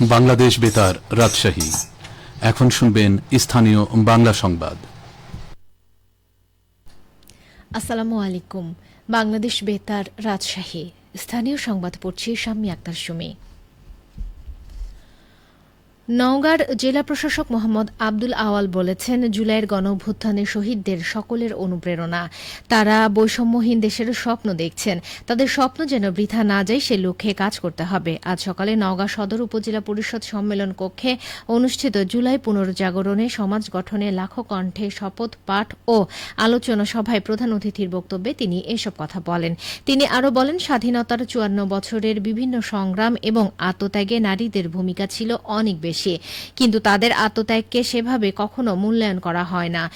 বাংলাদেশ বেতার, রাজশাহী। এখন শুনবেন স্থানীয় বাংলা সংবাদ। আসসালামু আলাইকুম। বাংলাদেশ বেতার, রাজশাহী। স্থানীয় সংবাদ পড়ছি শাম্মী আক্তার সুমি। নওগাঁর জেলা প্রশাসক মোহাম্মদ আব্দুল আওয়াল বলেছেন, জুলাইয়ের গণঅভ্যুত্থানে শহীদদের সকলের অনুপ্রেরণা। তারা বৈষম্যহীন দেশের স্বপ্ন দেখছেন। তাদের স্বপ্ন যেন বৃথা না যায়, সে লক্ষ্যে কাজ করতে হবে। আজ সকালে নওগাঁ সদর উপজেলা পরিষদ সম্মেলন কক্ষে অনুষ্ঠিত জুলাই পুনর্জাগরণে সমাজ গঠনে লাখো কণ্ঠে শপথ, পাঠ ও আলোচনা সভায় প্রধান অতিথির বক্তব্যে তিনি এসব কথা বলেন। তিনি আরও বলেন, স্বাধীনতার চুয়ান্ন বছরের বিভিন্ন সংগ্রাম এবং আত্মত্যাগে নারীদের ভূমিকা ছিল অনেক বেশি। কিন্তু তাদের আত্মত্যাগকে সেভাবে কখনো মূল্যায়ন করা হয় না।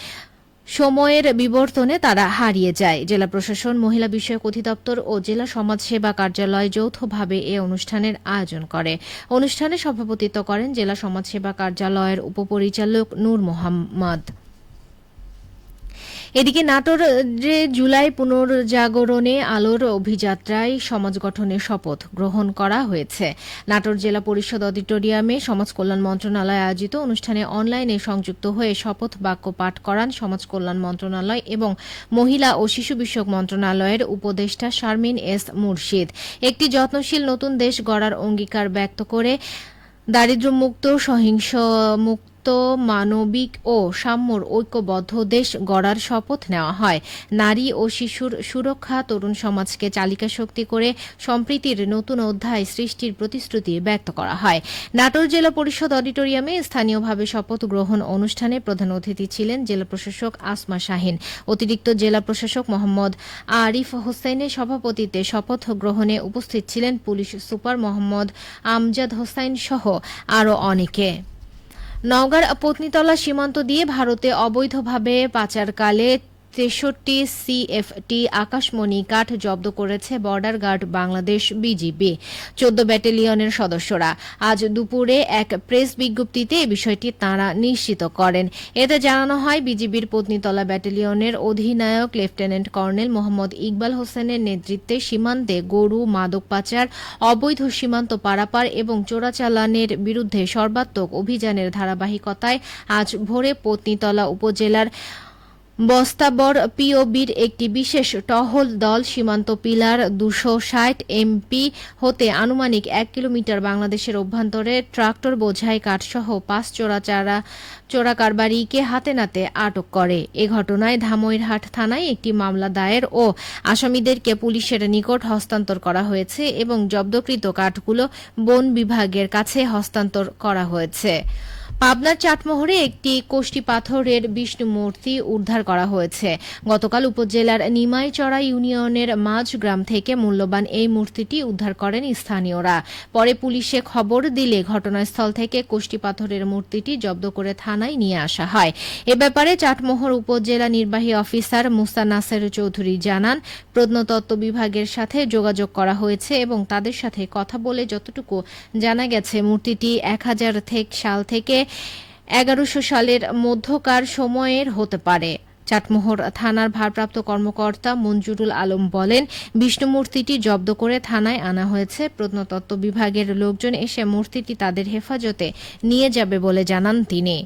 সময়ের বিবর্তনে তারা হারিয়ে যায়। জেলা প্রশাসন, মহিলা বিষয়ক অধিদপ্তর ও জেলা সমাজ সেবা কার্যালয় যৌথভাবে এ অনুষ্ঠানের আয়োজন করে। অনুষ্ঠানে সভাপতিত্ব করেন জেলা সমাজ সেবা কার্যালয়ের উপপরিচালক নূর মোহাম্মদ। এদিকে নাটোর যে জুলাই পুনর্জাগরণে আলোর অভিযাত্রায় সমাজ গঠনের শপথ গ্রহণ করা হয়েছে। নাটোর জেলা পরিষদ অডিটোরিয়ামে সমাজ কল্যাণ মন্ত্রণালয় আয়োজিত অনুষ্ঠানে অনলাইনে সংযুক্ত হয়ে শপথ বাক্য পাঠ করান সমাজ কল্যাণ মন্ত্রণালয় এবং মহিলা ও শিশু বিষয়ক মন্ত্রণালয়ের উপদেষ্টা শারমিন এস মুর্শিদ। একটি যত্নশীল নতুন দেশ গড়ার অঙ্গীকার ব্যক্ত করে দারিদ্র্যমুক্ত, সহিংস মুক্ত মানবিক ও সাম্যর ঐক্যবদ্ধ দেশ গড়ার শপথ নেওয়া হয়। নারী ও শিশুর সুরক্ষা, তরুণ সমাজকে চালিকা শক্তি করে সম্প্রীতির নতুন অধ্যায় সৃষ্টির প্রতিশ্রুতি ব্যক্ত করা হয়। নাটোর জেলা পরিষদ অডিটোরিয়ামে স্থানীয়ভাবে শপথ গ্রহণ অনুষ্ঠানে প্রধান অতিথি ছিলেন জেলা প্রশাসক আসমা শাহিন। অতিরিক্ত জেলা প্রশাসক মোহাম্মদ আরিফ হোসেনের সভাপতিত্বে শপথ গ্রহণে উপস্থিত ছিলেন পুলিশ সুপার মোহাম্মদ আমজাদ হোসাইন সহ আরও অনেকে। নওগাঁর পত্নীতলা সীমান্ত দিয়ে ভারতে অবৈধভাবে পাচারকালে তেষট্টি সিএফটি আকাশমণি কাঠ জব্দ করেছে বর্ডার গার্ড বাংলাদেশ বিজিবি। চোদ্দ ব্যাটালিয়নের সদস্যরা আজ দুপুরে এক প্রেস বিজ্ঞপ্তিতে এ বিষয়টি তাঁরা নিশ্চিত করেন। এতে জানানো হয়, বিজিবির পত্নীতলা ব্যাটালিয়নের অধিনায়ক লেফটেন্যান্ট কর্নেল মোহাম্মদ ইকবাল হোসেনের নেতৃত্বে সীমান্তে গরু, মাদক পাচার, অবৈধ সীমান্ত পারাপার এবং চোরাচালানের বিরুদ্ধে সর্বাত্মক অভিযানের ধারাবাহিকতায় আজ ভোরে পত্নীতলা উপজেলার বস্তাবর পিওবির একটি বিশেষ টহল দল সীমান্ত পিলার দুশো ষাট এমপি হতে আনুমানিক এক কিলোমিটার বাংলাদেশের অভ্যন্তরে ট্রাক্টর, বোঝাই কাঠসহ পাঁচ চোরাচারা চোরা কারবারিকে হাতে নাতে আটক করে। এ ঘটনায় ধামইরহাট থানায় একটি মামলা দায়ের ও আসামিদেরকে পুলিশের নিকট হস্তান্তর করা হয়েছে এবং জব্দকৃত কাঠগুলো বন বিভাগের কাছে হস্তান্তর করা হয়েছে। পাবনার চাটমোহরে একটি কোষ্টি পাথরের বিষ্ণু মূর্তি উদ্ধার করা হয়েছে। গতকাল উপজেলার নিমাইচড়া ইউনিয়নের মাঝ গ্রাম থেকে মূল্যবান এই মূর্তিটি উদ্ধার করেন স্থানীয়রা। পরে পুলিশে খবর দিলে ঘটনাস্থল থেকে কোষ্টি পাথরের মূর্তিটি জব্দ করে থানায় নিয়ে আসা হয়। এ ব্যাপারে চাটমোহর উপজেলা নির্বাহী অফিসার মুস্তা নাসের চৌধুরী জানান, প্রত্নতত্ত্ব বিভাগের সাথে যোগাযোগ করা হয়েছে এবং তাদের সাথে কথা বলে যতটুকু জানা গেছে, মূর্তিটি এক হাজার সাল থেকে এগারোশো সালের মধ্যকার সময়ের হতে পারে। চাটমোহর থানার ভারপ্রাপ্ত কর্মকর্তা মঞ্জুরুল আলম বলেন, বিষ্ণুমূর্তিটি জব্দ করে থানায় আনা হয়েছে। প্রত্নতত্ত্ব বিভাগের লোকজন এসে মূর্তিটি তাদের হেফাজতে নিয়ে যাবে বলে জানান তিনি।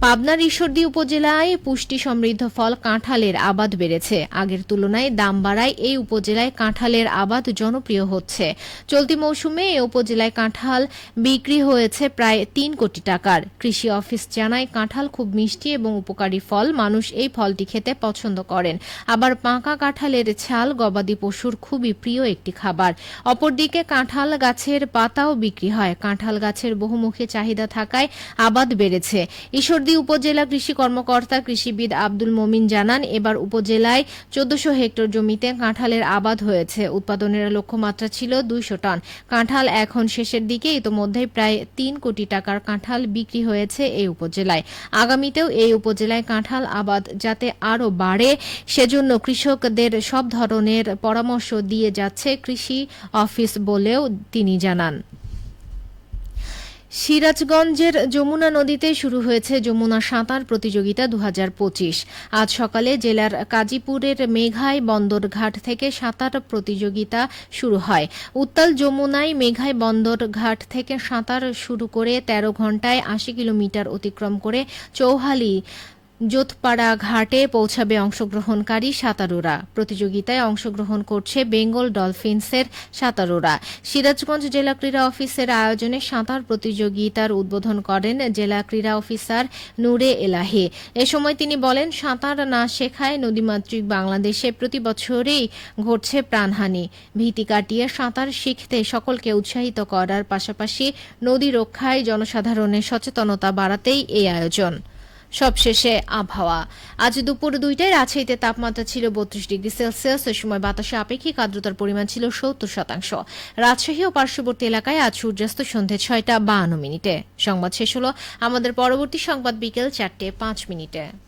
পাবনার ঈশ্বরদী উপজেলায় পুষ্টি সমৃদ্ধ ফল কাঁঠালের আবাদ বেড়েছে। আগের তুলনায় দাম বাড়ায় এই উপজেলায় কাঁঠালের আবাদ জনপ্রিয় হচ্ছে। চলতি মৌসুমে এই উপজেলায় কাঁঠাল বিক্রি হয়েছে প্রায় তিন কোটি টাকার। কৃষি অফিস জানায়, কাঁঠাল খুব মিষ্টি এবং উপকারী ফল, মানুষ এই ফলটি খেতে পছন্দ করেন। আবার পাকা কাঁঠালের ছাল গবাদি পশুর খুবই প্রিয় একটি খাবার। অপরদিকে কাঁঠাল গাছের পাতাও বিক্রি হয়। কাঁঠাল গাছের বহুমুখী চাহিদা থাকায় আবাদ বেড়েছে। ঈশ্বর ঈশ্বরদী উপজেলা কৃষি কর্মকর্তা কৃষিবিদ আব্দুল মমিন জানান, এবার উপজেলায় চোদ্দশো হেক্টর জমিতে কাঁঠালের আবাদ হয়েছে। উৎপাদনের লক্ষ্যমাত্রা ছিল দুইশো টন। কাঁঠাল এখন শেষের দিকে, ইতোমধ্যেই প্রায় তিন কোটি টাকার কাঁঠাল বিক্রি হয়েছে এই উপজেলায়। আগামীতেও এই উপজেলায় কাঁঠাল আবাদ যাতে আরও বাড়ে, সেজন্য কৃষকদের সব ধরনের পরামর্শ দিয়ে যাচ্ছে কৃষি অফিস বলেও তিনি জানান। সিরাজগঞ্জের যমুনা নদীতে শুরু হয়েছে যমুনা সাঁতার প্রতিযোগিতা দু হাজার পঁচিশ। আজ সকালে জেলার কাজীপুরের মেঘাই বন্দরঘাট থেকে সাঁতার প্রতিযোগিতা শুরু হয়। উত্তাল যমুনায় মেঘাই বন্দরঘাট থেকে সাঁতার শুরু করে ১৩ ঘন্টায় আশি কিলোমিটার অতিক্রম করে চৌহালি জোতপাড়া ঘাটে পৌঁছাবে অংশগ্রহণকারী সাঁতারুরা। প্রতিযোগিতায় অংশগ্রহণ করছে বেঙ্গল ডলফিনসের সাঁতারুরা। সিরাজগঞ্জ জেলা ক্রীড়া অফিসের আয়োজনে সাঁতার প্রতিযোগিতার উদ্বোধন করেন জেলা ক্রীড়া অফিসার নূরে এলাহি। এ সময় তিনি বলেন, সাঁতার না শেখায় নদীমাতৃক বাংলাদেশে প্রতি বছরেই ঘটছে প্রাণহানি। ভীতি কাটিয়ে সাঁতার শিখতে সকলকে উৎসাহিত করার পাশাপাশি নদী রক্ষায় জনসাধারণের সচেতনতা বাড়াতেই এই আয়োজন। সবশেষে আবহাওয়া। আজ দুপুর দুইটায় রাজশাহীতে তাপমাত্রা ছিল বত্রিশ ডিগ্রি সেলসিয়াস। ওই সময় বাতাসে আপেক্ষিক আর্দ্রতার পরিমাণ ছিল সত্তর শতাংশ। রাজশাহী ও পার্শ্ববর্তী এলাকায় আজ সূর্যাস্ত সন্ধে ছয়টা বাহান্ন মিনিটে। সংবাদ শেষ হল আমাদের পরবর্তী সংবাদ বিকেল চারটে পাঁচ মিনিটে।